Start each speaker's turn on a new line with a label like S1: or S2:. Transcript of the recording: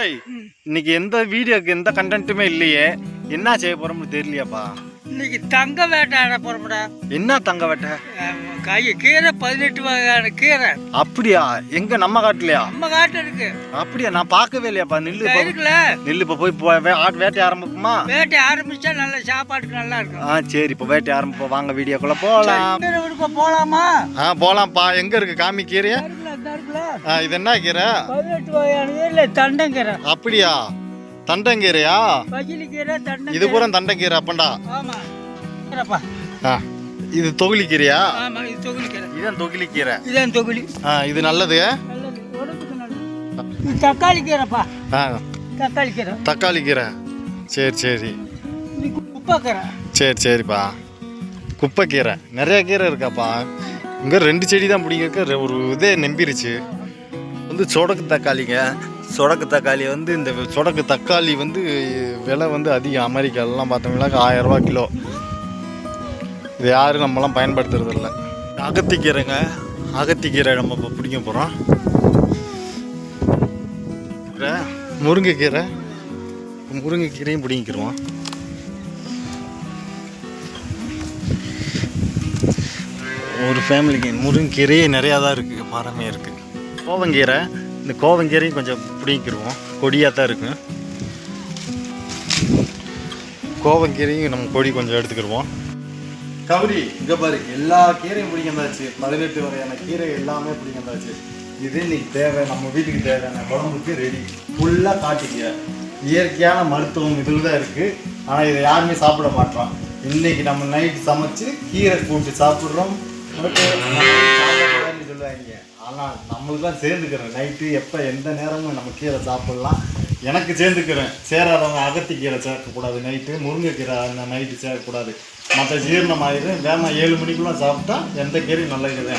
S1: இன்னைக்கு எந்த வீடியோக்கு எந்த கண்டென்ட்டுமே இல்லையே. என்ன செய்ய போறோம்னு தெரியலையாப்பா.
S2: இன்னைக்கு தங்க வேட்டாட போறோம்டா.
S1: என்ன தங்க வெட்ட?
S2: கை கீரை பதினெட்டு வகையான கீரை.
S1: அப்படியா? எங்க? நம்ம காட்டுலையா?
S2: நம்ம காட்டு இருக்கு.
S1: அப்படியா? நான் பார்க்கவே இல்லையாப்பா. நில்லு
S2: இருக்குல்ல.
S1: நில்லு இப்போ போய் வேட்டை ஆரம்பிக்குமா
S2: வேட்டை ஆரம்பிச்சா நல்ல சாப்பாட்டுக்கு நல்லா இருக்கும்.
S1: ஆ சரி இப்போ வேட்டை ஆரம்பிப்போம். வாங்க வீடியோக்குள்ள போகலாம்
S2: போலாமா?
S1: ஆ போலாம்ப்பா. எங்க இருக்கு காமி கீரையா? இது என்ன கீரை?
S2: பதினெட்டு இல்லை தண்டங்கீரை.
S1: அப்படியா? தண்டங்கீரையா?
S2: தண்டை
S1: இது பூரா தண்டங்கீரை அப்பண்டா. ஆ இது தொகுலி கீரையா
S2: ஆமா இது தொகுலி கீரை
S1: இதுதான் தொகுலி. ஆ இது நல்லது.
S2: இது தக்காளி கீரைப்பா.
S1: ஆ.
S2: தக்காளி கீரை.
S1: தக்காளி கீரை. சரி சரி.
S2: இது குப்பை கீரை.
S1: சரி சரிப்பா. குப்பை கீரை. நிறைய கீரை இருக்காப்பா. இங்கே ரெண்டு செடி தான் பிடிக்க ஒரு இதே நம்பிருச்சு. வந்து சொடக்கு தக்காளிங்க. சொடக்கு தக்காளி வந்து இந்த சொடக்கு தக்காளி வந்து விலை வந்து அதிகம். அமெரிக்காலலாம் பார்த்தோம்னாக்கா ஆயிரம் கிலோ. இது யாரும் நம்மலாம் பயன்படுத்துறதில்ல. அகத்திக்கீரைங்க. அகத்திக்கீரை நம்ம இப்போ பிடிக்க போகிறோம் முருங்கைக்கீரை முருங்கைக்கீரையும் பிடிங்கிக்கிறோம் ஒரு ஃபேமிலிக்கு முருங்கீரையே நிறையா தான் இருக்குது மரமே இருக்குது கோவங்கீரை இந்த கோவங்கீரையும் கொஞ்சம் பிடிக்கிடுவோம் கொடியாக தான் இருக்கும் கோவங்கீரையும் நம்ம கொடி கொஞ்சம் எடுத்துக்கிடுவோம் கபடி இங்கே பாரு எல்லா கீரையும் பிடிக்கந்தாச்சு பதினெட்டு வகையான கீரை எல்லாமே பிடிக்கந்தாச்சு இது இன்னைக்கு தேவை நம்ம வீட்டுக்கு தேவையான குழம்புக்கு ரெடி ஃபுல்லாக காட்டுக்கீரை இயற்கையான மருத்துவம் இதில் தான் இருக்குது ஆனால் இதை யாருமே சாப்பிட மாட்டோம் இன்னைக்கு நம்ம நைட் சமைச்சு கீரை கூட்டு சாப்பிட்றோம். சொல்லுவாங்க ஆனால் நம்மளுக்கு சேர்ந்துக்கிறேன். நைட்டு எப்போ எந்த நேரமும் நம்ம கீரை சாப்பிட்லாம். எனக்கு சேர்ந்துக்கிறேன். சேராதவங்க அகத்திக்கீரை சேர்க்கக்கூடாது நைட்டு. முருங்கைக்கீரை அந்த நைட்டு சேர்க்கக்கூடாது. மற்ற ஜீரணம் ஆயிடும் வேணாம் ஏழு மணிக்குள்ளே சாப்பிட்டா எந்த கீரையும் நல்ல கீரை